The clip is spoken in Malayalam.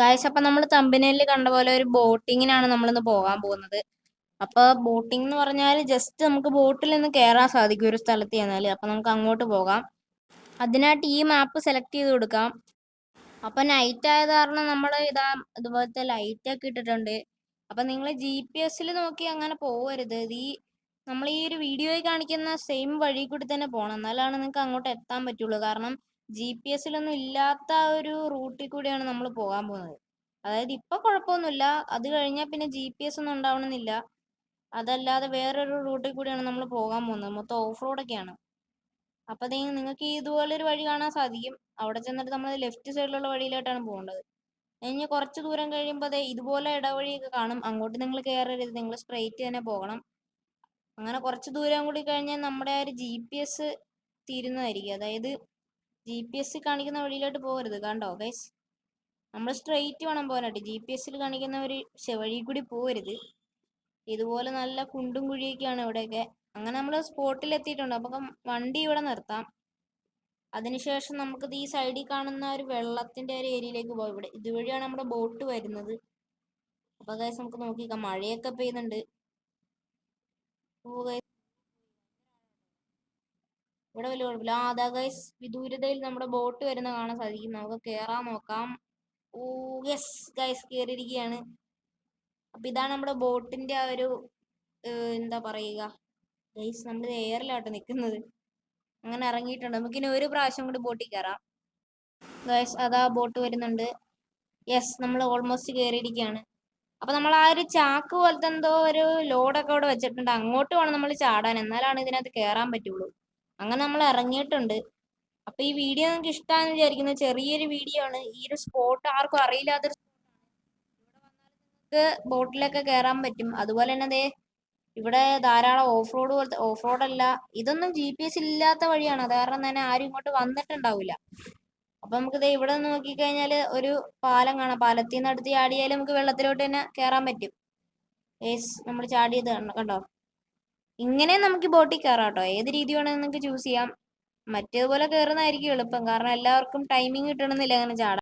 ഗായ്സ് അപ്പൊ നമ്മൾ തമ്പനയിൽ കണ്ട പോലെ ഒരു ബോട്ടിങ്ങിനാണ് നമ്മളിന്ന് പോകാൻ പോകുന്നത്. അപ്പൊ ബോട്ടിംഗ് എന്ന് പറഞ്ഞാൽ ജസ്റ്റ് നമുക്ക് ബോട്ടിൽ നിന്ന് കയറാൻ സാധിക്കും ഒരു സ്ഥലത്ത് ചെന്നാൽ അപ്പൊ നമുക്ക് അങ്ങോട്ട് പോകാം. അതിനായിട്ട് ഈ മാപ്പ് സെലക്ട് ചെയ്ത് കൊടുക്കാം. അപ്പൊ നൈറ്റ് ആയത് കാരണം നമ്മൾ ഇതാ ഇതുപോലത്തെ ലൈറ്റ് ഒക്കെ ഇട്ടിട്ടുണ്ട്. അപ്പൊ നിങ്ങൾ ജി പി എസിൽ നോക്കി അങ്ങനെ പോകരുത് ഈ നമ്മൾ ഈ ഒരു വീഡിയോയിൽ കാണിക്കുന്ന സെയിം വഴി കൂടി തന്നെ പോകണം എന്നാലാണ് നിങ്ങൾക്ക് അങ്ങോട്ട് എത്താൻ പറ്റുള്ളൂ. കാരണം ജി പി എസിലൊന്നും ഇല്ലാത്ത ഒരു റൂട്ടിൽ കൂടിയാണ് നമ്മൾ പോകാൻ പോകുന്നത്. അതായത് ഇപ്പൊ കുഴപ്പമൊന്നുമില്ല. അത് കഴിഞ്ഞാൽ പിന്നെ ജി പി എസ് ഒന്നും ഉണ്ടാവണമെന്നില്ല. അതല്ലാതെ വേറൊരു റൂട്ടിൽ കൂടിയാണ് നമ്മൾ പോകാൻ പോകുന്നത്. മൊത്തം ഓഫ് റോഡൊക്കെയാണ് അപ്പൊ നിങ്ങൾക്ക് ഇതുപോലൊരു വഴി കാണാൻ സാധിക്കും. അവിടെ ചെന്നിട്ട് നമ്മൾ ലെഫ്റ്റ് സൈഡിലുള്ള വഴിയിലായിട്ടാണ് പോകേണ്ടത്. കഴിഞ്ഞ് കുറച്ച് ദൂരം കഴിയുമ്പോൾ അതെ ഇതുപോലെ ഇടവഴിയൊക്കെ കാണും. അങ്ങോട്ട് നിങ്ങൾ കയറരുത്. നിങ്ങൾ സ്ട്രെയിറ്റ് തന്നെ പോകണം. അങ്ങനെ കുറച്ച് ദൂരം കൂടി കഴിഞ്ഞാൽ നമ്മുടെ ആ ഒരു ജി പി എസ് തീരുന്നതായിരിക്കും. അതായത് ജി പി എസ് കാണിക്കുന്ന വഴിയിലോട്ട് പോകരുത് കണ്ടോ? ഗൈസ് നമ്മൾ സ്ട്രെയിറ്റ് വേണം പോകാനായിട്ട്. ജി പി എസ്സിൽ കാണിക്കുന്ന ഒരു വഴി കൂടി പോകരുത്. ഇതുപോലെ നല്ല കുണ്ടും കുഴിയൊക്കെയാണ് ഇവിടെയൊക്കെ. അങ്ങനെ നമ്മൾ സ്പോട്ടിൽ എത്തിയിട്ടുണ്ട് അപ്പം വണ്ടി ഇവിടെ നിർത്താം. അതിനുശേഷം നമുക്കിത് ഈ സൈഡിൽ കാണുന്ന ഒരു വെള്ളത്തിന്റെ ഒരു ഏരിയയിലേക്ക് പോകാം. ഇവിടെ ഇതുവഴിയാണ് നമ്മുടെ ബോട്ട് വരുന്നത്. അപ്പോൾ ഗൈസ് നമുക്ക് നോക്കിക്കാം മഴയൊക്കെ പെയ്യുന്നുണ്ട്. ഇവിടെ വലിയ കുഴപ്പമില്ല. ആ അതാ ഗൈസ് വിദൂരതയിൽ നമ്മുടെ ബോട്ട് വരുന്ന കാണാൻ സാധിക്കും. നമുക്ക് കേറാൻ നോക്കാം. ഓ യെസ് ഗൈസ് കയറിയിരിക്കുകയാണ് അപ്പൊ ഇതാണ് നമ്മുടെ ബോട്ടിന്റെ ആ ഒരു എന്താ പറയുക? ഗൈസ് നമ്മൾ എയറിലാട്ടോ നിൽക്കുന്നത് അങ്ങനെ ഇറങ്ങിയിട്ടുണ്ട്. നമുക്കിനി ഒരു പ്രാവശ്യം കൂടി ബോട്ടിൽ കയറാം ഗൈസ് അതാ ബോട്ട് വരുന്നുണ്ട്. യെസ് നമ്മൾ ഓൾമോസ്റ്റ് കയറിയിരിക്കുകയാണ് അപ്പൊ നമ്മൾ ആ ഒരു ചാക്ക് പോലത്തെ എന്തോ ഒരു ലോഡൊക്കെ അവിടെ വെച്ചിട്ടുണ്ട്. അങ്ങോട്ട് വേണം നമ്മൾ ചാടാൻ. എന്നാലാണ് ഇതിനകത്ത് കയറാൻ പറ്റുള്ളൂ. അങ്ങനെ നമ്മൾ ഇറങ്ങിയിട്ടുണ്ട്. അപ്പൊ ഈ വീഡിയോ നിങ്ങൾക്ക് ഇഷ്ടമാണെന്ന് വിചാരിക്കുന്നു. ചെറിയൊരു വീഡിയോ ആണ്. ഈ ഒരു സ്പോട്ട് ആർക്കും അറിയില്ലാത്തൊരു നിങ്ങൾക്ക് ബോട്ടിലൊക്കെ കയറാൻ പറ്റും. അതുപോലെ തന്നെ അതേ ഇവിടെ ധാരാളം ഓഫ് റോഡ് പോലത്തെ ഓഫ് റോഡ് അല്ല. ഇതൊന്നും ജി പി എസ് ഇല്ലാത്ത വഴിയാണ്. അത് കാരണം തന്നെ ആരും ഇങ്ങോട്ട് വന്നിട്ടുണ്ടാവില്ല അപ്പൊ നമുക്ക് ദേ ഇവിടെ നിന്ന് നോക്കിക്കഴിഞ്ഞാൽ ഒരു പാലം കാണാം. പാലത്തിൽ നിന്ന് അടുത്ത് ചാടിയാൽ നമുക്ക് വെള്ളത്തിലോട്ട് തന്നെ കയറാൻ പറ്റും. നമ്മൾ ചാടിയത് കണ്ടോ? ഇങ്ങനെ നമുക്ക് ബോട്ടിൽ കയറാം കേട്ടോ ഏത് രീതി വേണമെങ്കിൽ നിങ്ങൾക്ക് ചൂസ് ചെയ്യാം. മറ്റേതുപോലെ കയറുന്നതായിരിക്കും എളുപ്പം. കാരണം എല്ലാവർക്കും ടൈമിംഗ് കിട്ടണമെന്നില്ല അങ്ങനെ ചാടാൻ.